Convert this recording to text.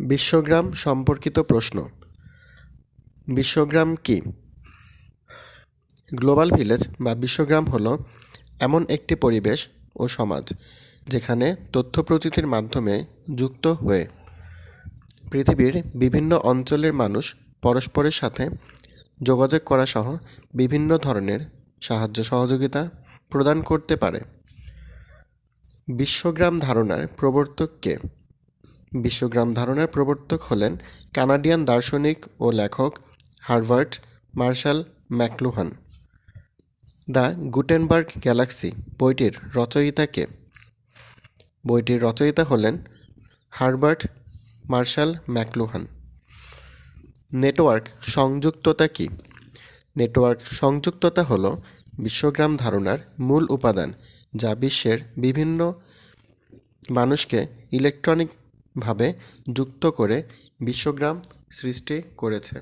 বিশ্বগ্রাম সম্পর্কিত প্রশ্ন। বিশ্বগ্রাম কি? গ্লোবাল ভিলেজ বা বিশ্বগ্রাম হলো এমন একটি পরিবেশ ও সমাজ যেখানে তথ্য প্রযুক্তির মাধ্যমে যুক্ত হয়ে পৃথিবীর বিভিন্ন অঞ্চলের মানুষ পরস্পরের সাথে যোগাযোগ করা সহ বিভিন্ন ধরনের সাহায্য সহযোগিতা প্রদান করতে পারে। বিশ্বগ্রাম ধারণার প্রবর্তক কে? বিশ্বগ্রাম ধারণার প্রবর্তক হলেন কানাডিয়ান দার্শনিক ও লেখক Herbert Marshall McLuhan. The Gutenberg Galaxy বইটির রচয়িতা কে? বইটির রচয়িতা হলেন হার্বার্ট মার্শাল ম্যাকলুহান। নেটওয়ার্ক সংযুক্ততা কি? নেটওয়ার্ক সংযুক্ততা হল বিশ্বগ্রাম ধারণার মূল উপাদান যা বিশ্বের বিভিন্ন মানুষকে ইলেকট্রনিকভাবে যুক্ত করে বিশ্বগ্রাম সৃষ্টি করেছে।